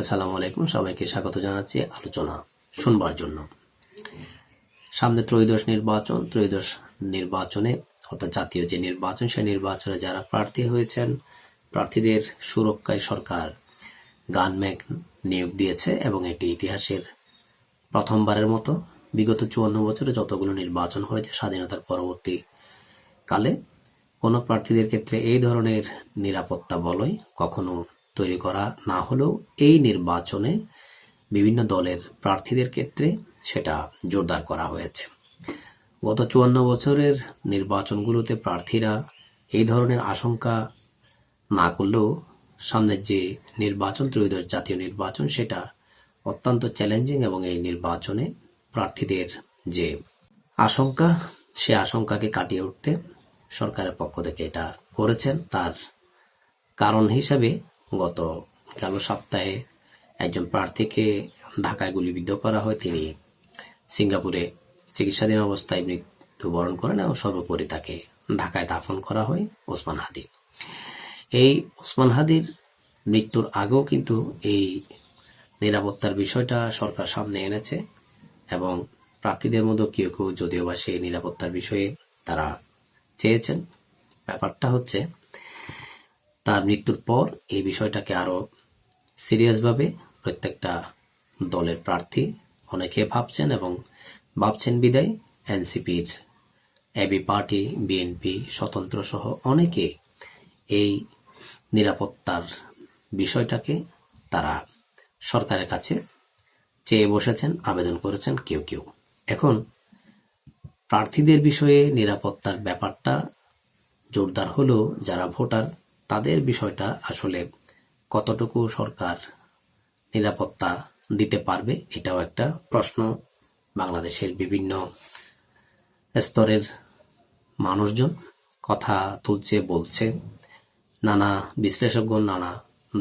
আসসালামু আলাইকুম, সবাইকে স্বাগত জানাচ্ছি আলোচনা শুনবার জন্য। সামনে ত্রয়োদশ নির্বাচন, ত্রয়োদশ নির্বাচনে, অর্থাৎ জাতীয় যে নির্বাচন, সেই নির্বাচনে যারা প্রার্থী হয়েছেন, প্রার্থীদের সুরক্ষায় সরকার গানম্যান নিয়োগ দিয়েছে এবং এটি ইতিহাসের প্রথমবারের মতো। বিগত চুয়ান্ন বছরে যতগুলো নির্বাচন হয়েছে, স্বাধীনতার পরবর্তী কালে কোনো প্রার্থীদের ক্ষেত্রে এই ধরনের নিরাপত্তা বলয় কখনো তৈরি করা না হলেও এই নির্বাচনে বিভিন্ন দলের প্রার্থীদের ক্ষেত্রে সেটা জোরদার করা হয়েছে। গত চুয়ান্ন বছরের নির্বাচনগুলোতে প্রার্থীরা এই ধরনের আশঙ্কা না করলেও সামনের যে নির্বাচন, ত্রয়োদশ জাতীয় নির্বাচন, সেটা অত্যন্ত চ্যালেঞ্জিং এবং এই নির্বাচনে প্রার্থীদের যে আশঙ্কা, সে আশঙ্কাকে কাটিয়ে উঠতে সরকারের পক্ষ থেকে এটা করেছেন। তার কারণ হিসাবে গত গেল সপ্তাহে একজন প্রার্থীকে ঢাকায় গুলিবিদ্ধ করা হয়। তিনি সিঙ্গাপুরে চিকিৎসাধীন অবস্থায় মৃত্যুবরণ করেন এবং সর্বোপরি তাকে ঢাকায় দাফন করা হয় ওসমান হাদি। এই ওসমান হাদির মৃত্যুর আগেও কিন্তু এই নিরাপত্তার বিষয়টা সরকার সামনে এনেছে এবং প্রার্থীদের মধ্যে কেউ কেউ যদিও বা সেই নিরাপত্তার বিষয়ে তারা চেয়েছেন। ব্যাপারটা হচ্ছে তার মৃত্যুর পর এই বিষয়টাকে আরও সিরিয়াসভাবে প্রত্যেকটা দলের প্রার্থী অনেকে ভাবছেন এবং ভাবছেন বিদায়। এনসিপির এবি পার্টি, বিএনপি স্বতন্ত্র সহ অনেকে এই নিরাপত্তার বিষয়টাকে তারা সরকারের কাছে চেয়ে বসেছেন, আবেদন করেছেন কেউ কেউ। এখন প্রার্থীদের বিষয়ে নিরাপত্তার ব্যাপারটা জোরদার হলেও যারা ভোটার তাদের বিষয়টা আসলে কতটুকু সরকার নিরাপত্তা দিতে পারবে, এটাও একটা প্রশ্ন। বাংলাদেশের বিভিন্ন স্তরের মানুষজন কথা তুলছে, বলছে, নানা বিশ্লেষকগণ নানা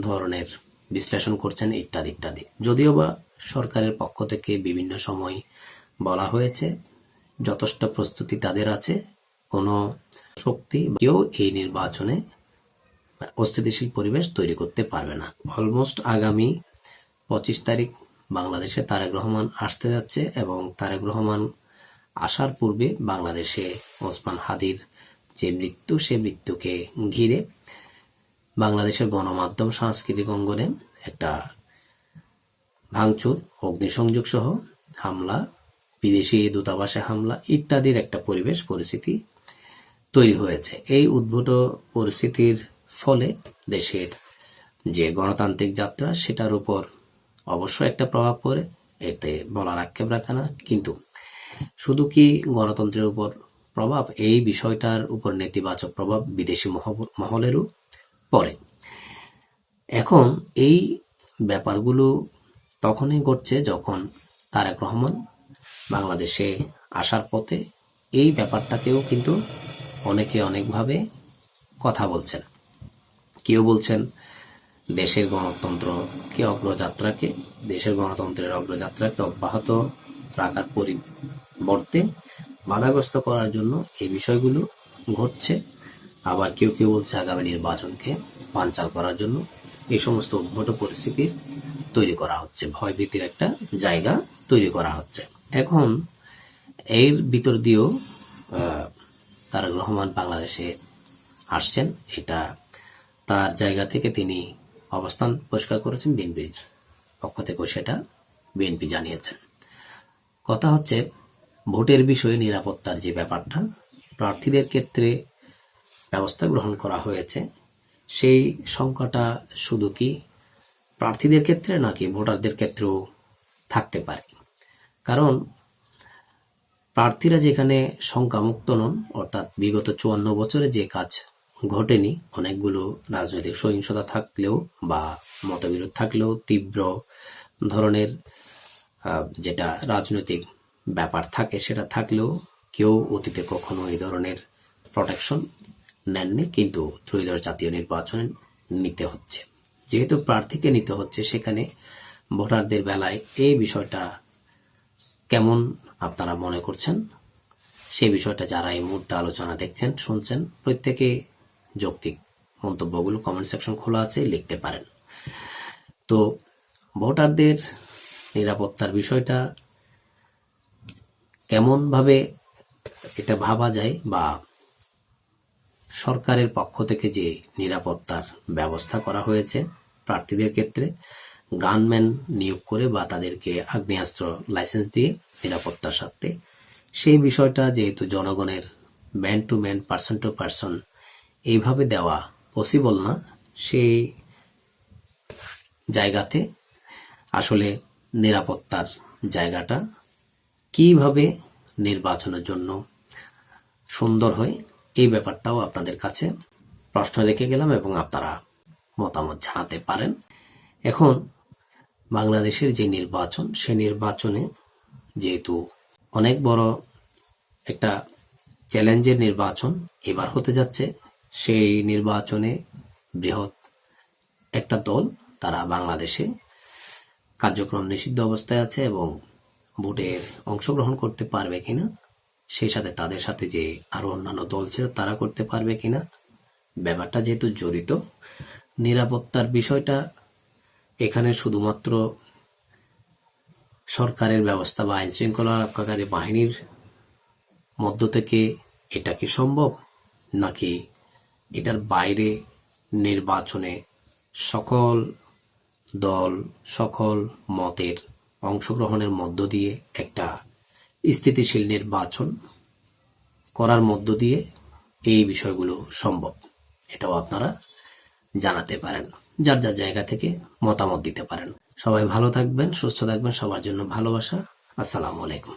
ধরনের বিশ্লেষণ করছেন, ইত্যাদি ইত্যাদি। যদিও বা সরকারের পক্ষ থেকে বিভিন্ন সময় বলা হয়েছে, যথেষ্ট প্রস্তুতি তাদের আছে, কোনো শক্তি কেউ এই নির্বাচনে অস্থিতিশীল পরিবেশ তৈরি করতে পারবে না। অলমোস্ট আগামী পঁচিশ তারিখ বাংলাদেশে তারেক রহমান আসতে যাচ্ছে এবং তারেক রহমান আসার পূর্বে বাংলাদেশে ওসমান হাদির যে মৃত্যু, সে মৃত্যুকে ঘিরে বাংলাদেশের গণমাধ্যম সাংস্কৃতিক অঙ্গনে একটা ভাঙচুর অগ্নিসংযোগ সহ হামলা, বিদেশি দূতাবাসে হামলা ইত্যাদির একটা পরিবেশ, পরিস্থিতি তৈরি হয়েছে। এই উদ্ভূত পরিস্থিতির ফলে দেশের যে গণতান্ত্রিক যাত্রা, সেটার উপর অবশ্যই একটা প্রভাব পড়ে, এতে বলার আক্ষেপ রাখে না। কিন্তু শুধু কি গণতন্ত্রের উপর প্রভাব, এই বিষয়টার উপর নেতিবাচক প্রভাব বিদেশি মহলেরও পড়ে। এখন এই ব্যাপারগুলো তখনই ঘটছে যখন তারেক রহমান বাংলাদেশে আসার পথে এই ব্যাপারটাকেও কিন্তু অনেকে অনেকভাবে কথা বলছেন। কেউ বলছেন দেশের গণতন্ত্রকে অগ্রযাত্রাকে, দেশের গণতন্ত্রের অগ্রযাত্রাকে অব্যাহত রাখার পরিবর্তে বাধাগ্রস্ত করার জন্য এই বিষয়গুলো ঘটছে। আবার কেউ কেউ বলছে আগামী নির্বাচনকে বানচাল করার জন্য এই সমস্ত উদ্ভট পরিস্থিতি তৈরি করা হচ্ছে, ভয়ভীতির একটা জায়গা তৈরি করা হচ্ছে। এখন এর ভিতর দিয়েও তারেক রহমান বাংলাদেশে আসছেন, এটা তার জায়গা থেকে তিনি অবস্থান পরিষ্কার করেছেন বিএনপির পক্ষ থেকেও সেটা বিএনপি জানিয়েছেন। কথা হচ্ছে, ভোটের বিষয়ে নিরাপত্তার যে ব্যাপারটা, প্রার্থীদের ক্ষেত্রে ব্যবস্থা গ্রহণ করা হয়েছে। সেই সংখ্যাটা শুধু কি প্রার্থীদের ক্ষেত্রে নাকি ভোটারদের ক্ষেত্রেও থাকতে পারে? কারণ প্রার্থীরা যেখানে সংখ্যামুক্ত নন, অর্থাৎ বিগত চুয়ান্ন বছরে যে কাজ ঘটেনি। অনেকগুলো রাজনৈতিক সহিংসতা থাকলেও বা মতবিরোধ থাকলেও তীব্র ধরনের যেটা রাজনৈতিক ব্যাপার থাকে সেটা থাকলেও কেউ অতীতে কখনো এই ধরনের প্রোটেকশন নেননি, কিন্তু ত্রয়োদশ জাতীয় নির্বাচনে নিতে হচ্ছে। যেহেতু প্রার্থীকে নিতে হচ্ছে, সেখানে ভোটারদের বেলায় এই বিষয়টা কেমন আপনারা মনে করছেন? সেই বিষয়টা যারা এই মুহূর্তে আলোচনা দেখছেন, শুনছেন, প্রত্যেকে যৌক্তিক মন্তব্যগুলো কমেন্ট সেকশন খোলা আছে, লিখতে পারেন। তো ভোটারদের নিরাপত্তার বিষয়টা কেমনভাবে এটা ভাবা যায় বা সরকারের পক্ষ থেকে যে নিরাপত্তার ব্যবস্থা করা হয়েছে প্রার্থীদের ক্ষেত্রে গানম্যান নিয়োগ করে বা তাদেরকে আগ্নেয়াস্ত্র লাইসেন্স দিয়ে নিরাপত্তার সাথে সেই বিষয়টা যেহেতু জনগণের man to man person to person এইভাবে দেওয়া পসিবল না। সেই জায়গাতে আসলে নিরাপত্তার জায়গাটা কীভাবে নির্বাচনের জন্য সুন্দর হয়, এই ব্যাপারটাও আপনাদের কাছে প্রশ্ন রেখে গেলাম এবং আপনারা মতামত জানাতে পারেন। এখন বাংলাদেশের যে নির্বাচন, সে নির্বাচনে যেহেতু অনেক বড় একটা চ্যালেঞ্জের নির্বাচন এবার হতে যাচ্ছে সেই নির্বাচনে বৃহৎ একটা দল তারা বাংলাদেশে কার্যক্রম নিষিদ্ধ অবস্থায় আছে এবং ভোটের অংশগ্রহণ করতে পারবে কিনা, সেই সাথে তাদের সাথে যে আরও অন্যান্য দল ছিল তারা করতে পারবে কিনা, ব্যাপারটা যেহেতু জড়িত, নিরাপত্তার বিষয়টা এখানে শুধুমাত্র সরকারের ব্যবস্থা বা আইন শৃঙ্খলা রক্ষাকারী বাহিনীর মধ্য থেকে এটা কি সম্ভব নাকি এটার বাইরে নির্বাচনে সকল দল, সকল মতের অংশগ্রহণের মধ্য দিয়ে একটা স্থিতিশীল নির্বাচন করার মধ্য দিয়ে এই বিষয়গুলো সম্ভব। এটাও আপনারা জানাতে পারেন, যার যার জায়গা থেকে মতামত দিতে পারেন। সবাই ভালো থাকবেন, সুস্থ থাকবেন, সবার জন্য ভালোবাসা। আসসালামু আলাইকুম।